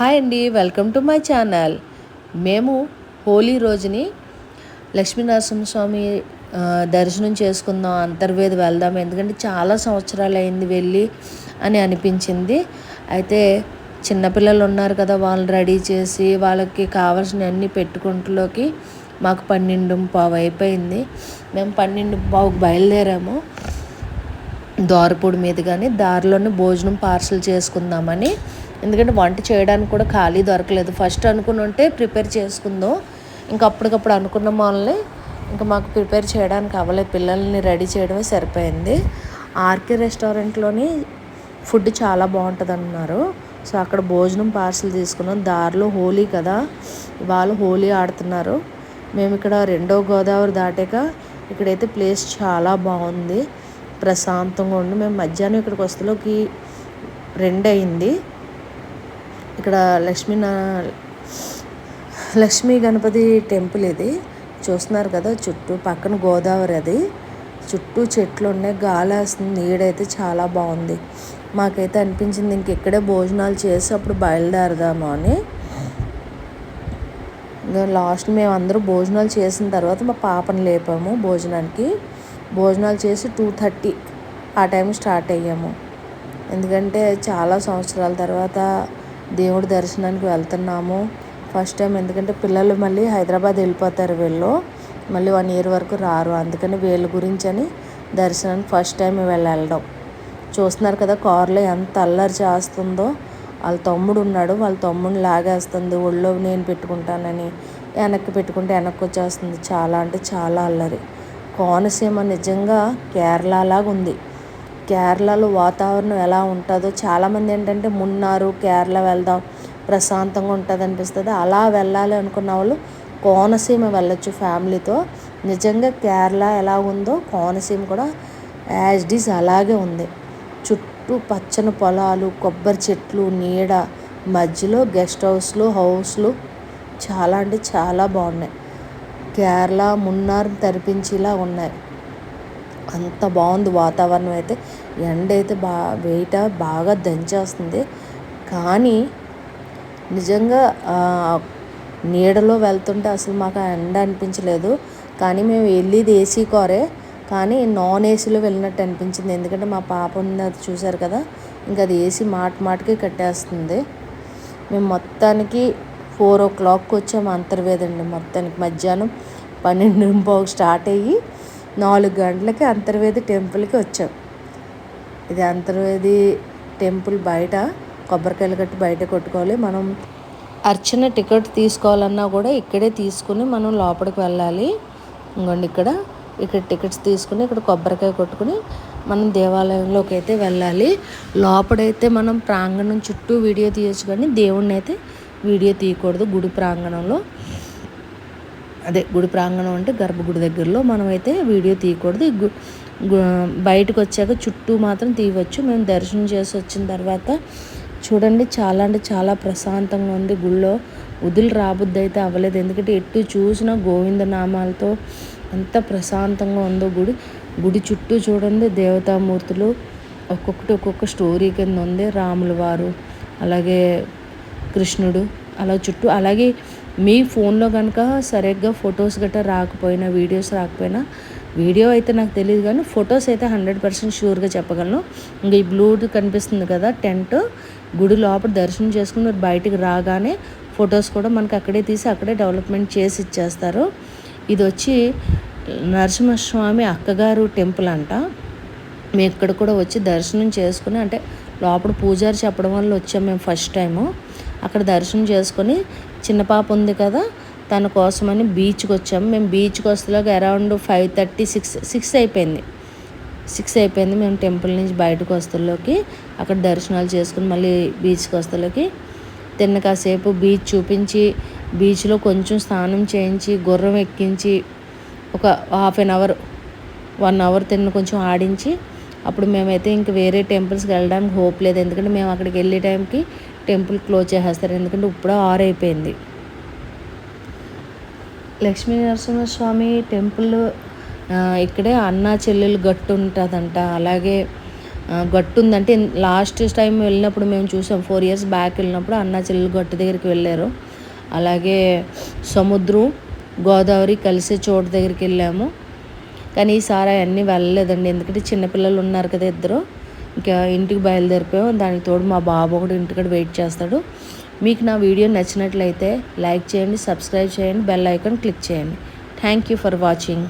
Hi అండి welcome to my channel. మేము హోలీ రోజుని లక్ష్మీనరసింహ స్వామి దర్శనం చేసుకుందాం అంతర్వేది వెళ్దాం ఎందుకంటే చాలా సంవత్సరాలు అయింది వెళ్ళి అని అనిపించింది. అయితే చిన్నపిల్లలు ఉన్నారు కదా వాళ్ళని రెడీ చేసి వాళ్ళకి కావాల్సిన అన్ని పెట్టుకుంటలోకి మాకు పన్నెండు పావు అయిపోయింది. మేము పన్నెండు పావుకు బయలుదేరాము. దోరపూడి మీద కానీ దారిలోనే భోజనం పార్సల్ చేసుకుందామని ఎందుకంటే వంట చేయడానికి కూడా ఖాళీ దొరకలేదు. ఫస్ట్ అనుకుని ఉంటే ప్రిపేర్ చేసుకుందాం. ఇంకా అప్పటికప్పుడు అనుకున్న వాళ్ళని. ఇంకా మాకు ప్రిపేర్ చేయడానికి అవ్వలేదు. పిల్లల్ని రెడీ చేయడమే సరిపోయింది. ఆర్కే రెస్టారెంట్లోని ఫుడ్ చాలా బాగుంటుంది అన్నారు సో అక్కడ భోజనం పార్సల్ తీసుకున్నాం. దారిలో హోలీ కదా. వాళ్ళు హోలీ ఆడుతున్నారు. మేము ఇక్కడ రెండో గోదావరి దాటాక ఇక్కడైతే ప్లేస్ చాలా బాగుంది. ప్రశాంతంగా ఉండి మేము మధ్యాహ్నం ఇక్కడికి వస్తలోకి రెండు అయింది ఇక్కడ లక్ష్మీ నా లక్ష్మీ గణపతి టెంపుల్ ఇది. చూస్తున్నారు కదా చుట్టూ పక్కన గోదావరి అది. చుట్టూ చెట్లు ఉన్నాయి గాలి వేస్తుంది నీడైతే చాలా బాగుంది. మాకైతే అనిపించింది ఇంక ఇక్కడే భోజనాలు చేసి అప్పుడు బయలుదేరదాము అని. లాస్ట్ మేము అందరూ భోజనాలు చేసిన తర్వాత మా పాపను లేపాము భోజనానికి. భోజనాలు చేసి టూ థర్టీ ఆ టైం స్టార్ట్ అయ్యాము. ఎందుకంటే చాలా సంవత్సరాల తర్వాత దేవుడి దర్శనానికి వెళ్తున్నాము. ఫస్ట్ టైం ఎందుకంటే పిల్లలు మళ్ళీ హైదరాబాద్ వెళ్ళిపోతారు వీళ్ళు. మళ్ళీ వన్ ఇయర్ వరకు రారు. అందుకని వీళ్ళ గురించి అని దర్శనానికి ఫస్ట్ టైం వెళ్ళడం. చూస్తున్నారు కదా కారులో ఎంత అల్లరి చేస్తుందో. వాళ్ళ తమ్ముడు ఉన్నాడు. వాళ్ళ తమ్ముడిని లాగేస్తుంది. ఒళ్ళో నేను పెట్టుకుంటానని వెనక్కి పెట్టుకుంటే వెనక్కి వచ్చేస్తుంది. చాలా అంటే చాలా అల్లరి. కోనసీమ నిజంగా కేరళ లాగా ఉంది. కేరళలో వాతావరణం ఎలా ఉంటుందో చాలామంది ఏంటంటే మున్నారు కేరళ వెళ్దాం ప్రశాంతంగా ఉంటుంది అనిపిస్తుంది. అలా వెళ్ళాలి అనుకున్న వాళ్ళు కోనసీమ వెళ్ళొచ్చు ఫ్యామిలీతో. నిజంగా కేరళ ఎలా ఉందో కోనసీమ కూడా యాజ్ డీస్ అలాగే ఉంది. చుట్టూ పచ్చని పొలాలు కొబ్బరి చెట్లు నీడ మధ్యలో గెస్ట్ హౌస్లు హౌస్లు చాలా అంటే చాలా బాగున్నాయి. కేరళ మున్నార్ తరిపించేలా ఉన్నాయి. అంత బాగుంది వాతావరణం అయితే. ఎండ అయితే బా వేట బాగా దంచేస్తుంది. కానీ నిజంగా నీడలో వెళ్తుంటే అసలు మాకు ఆ ఎండ అనిపించలేదు. కానీ మేము వెళ్ళేది ఏసీ కారే. కానీ నాన్ ఏసీలో వెళ్ళినట్టు అనిపించింది. ఎందుకంటే మా పాప ఉన్నది చూశారు కదా. ఇంకా అది ఏసీ మాట మాటకి కట్టేస్తుంది. మేము మొత్తానికి ఫోర్ ఓ క్లాక్కి వచ్చాము అంతర్వేదండి. మొత్తానికి మధ్యాహ్నం పన్నెండు పావుకి స్టార్ట్ అయ్యి నాలుగు గంటలకి అంతర్వేది టెంపుల్కి వచ్చాం. ఇది అంతర్వేది టెంపుల్ బయట కొబ్బరికాయలు కట్టి బయట కొట్టుకోవాలి. మనం అర్చన టికెట్ తీసుకోవాలన్నా కూడా ఇక్కడే తీసుకుని మనం లోపలికి వెళ్ళాలి. ఇంకోండి ఇక్కడ ఇక్కడ టికెట్స్ తీసుకుని ఇక్కడ కొబ్బరికాయ కొట్టుకుని మనం దేవాలయంలోకి అయితే వెళ్ళాలి. లోపడైతే మనం ప్రాంగణం చుట్టూ వీడియో తీయచ్చు కానీ దేవుణ్ణి అయితే వీడియో తీయకూడదు గుడి ప్రాంగణంలో. అదే గుడి ప్రాంగణం అంటే గర్భగుడి దగ్గరలో మనమైతే వీడియో తీయకూడదు. బయటకు వచ్చాక చుట్టూ మాత్రం తీయవచ్చు. మేము దర్శనం చేసి వచ్చిన తర్వాత చూడండి చాలా అంటే చాలా ప్రశాంతంగా ఉంది గుళ్ళో. వదులు రాబుద్ది అయితే అవ్వలేదు. ఎందుకంటే ఎటు చూసినా గోవింద నామాలతో ఎంత ప్రశాంతంగా ఉందో గుడి. గుడి చుట్టూ చూడండి దేవతామూర్తులు. ఒక్కొక్కటి ఒక్కొక్క స్టోరీ కింద ఉంది. రాముల వారు అలాగే కృష్ణుడు అలా చుట్టూ. అలాగే మీ ఫోన్లో కనుక సరిగ్గా ఫొటోస్ గట్రా రాకపోయినా వీడియోస్ రాకపోయినా వీడియో అయితే నాకు తెలియదు కానీ ఫొటోస్ అయితే హండ్రెడ్ పర్సెంట్ షూర్గా చెప్పగలను. ఇంకా ఈ బ్లూ కనిపిస్తుంది కదా టెంట్. గుడి లోపల దర్శనం చేసుకుని మీరు బయటికి రాగానే ఫొటోస్ కూడా మనకి అక్కడే తీసి అక్కడే డెవలప్మెంట్ చేసి ఇచ్చేస్తారు. ఇది వచ్చి నరసింహస్వామి అక్కగారు టెంపుల్ అంట. మేము ఇక్కడ కూడా వచ్చి దర్శనం చేసుకుని అంటే లోపల పూజారి చెప్పడం వల్ల వచ్చాం మేము ఫస్ట్ టైము. అక్కడ దర్శనం చేసుకొని చిన్న పాప ఉంది కదా తన కోసమని బీచ్కి వచ్చాము. మేము బీచ్కి వస్తేలోకి around five thirty six six అయిపోయింది. సిక్స్ అయిపోయింది. మేము టెంపుల్ నుంచి బయటకు వస్తలోకి అక్కడ దర్శనాలు చేసుకుని మళ్ళీ బీచ్కి వస్తలోకి తిన్న కాసేపు బీచ్ చూపించి బీచ్లో కొంచెం స్నానం చేయించి గుర్రం ఎక్కించి ఒక half an hour one hour తిన్న కొంచెం ఆడించి అప్పుడు మేమైతే ఇంక వేరే టెంపుల్స్కి వెళ్ళడానికి హోప్ లేదు. ఎందుకంటే మేము అక్కడికి వెళ్ళే టైంకి టెంపుల్ క్లోజ్ చేసేస్తారు. ఎందుకంటే ఇప్పుడు ఆరు అయిపోయింది. లక్ష్మీ నరసింహస్వామి టెంపుల్ ఇక్కడే అన్నా చెల్లెలు గట్టు ఉంటుందంట. అలాగే గట్టు ఉందంటే లాస్ట్ టైం వెళ్ళినప్పుడు మేము చూసాం. ఫోర్ ఇయర్స్ బ్యాక్ వెళ్ళినప్పుడు అన్న చెల్లెలు గట్టు దగ్గరికి వెళ్ళారు. అలాగే సముద్రం గోదావరి కలిసే చోటు దగ్గరికి వెళ్ళాము. కానీ ఈసారి అవన్నీ వెళ్ళలేదండి. ఎందుకంటే చిన్నపిల్లలు ఉన్నారు కదా ఇద్దరు. ఇంకా ఇంటికి బయలుదేరిపోయాం. దానికి తోడు మా బాబు ఒకటి ఇంటికాడ వెయిట్ చేస్తాడు. మీకు నా వీడియో నచ్చినట్లయితే లైక్ చేయండి సబ్స్క్రైబ్ చేయండి బెల్ ఐకాన్ క్లిక్ చేయండి. Thank you for watching.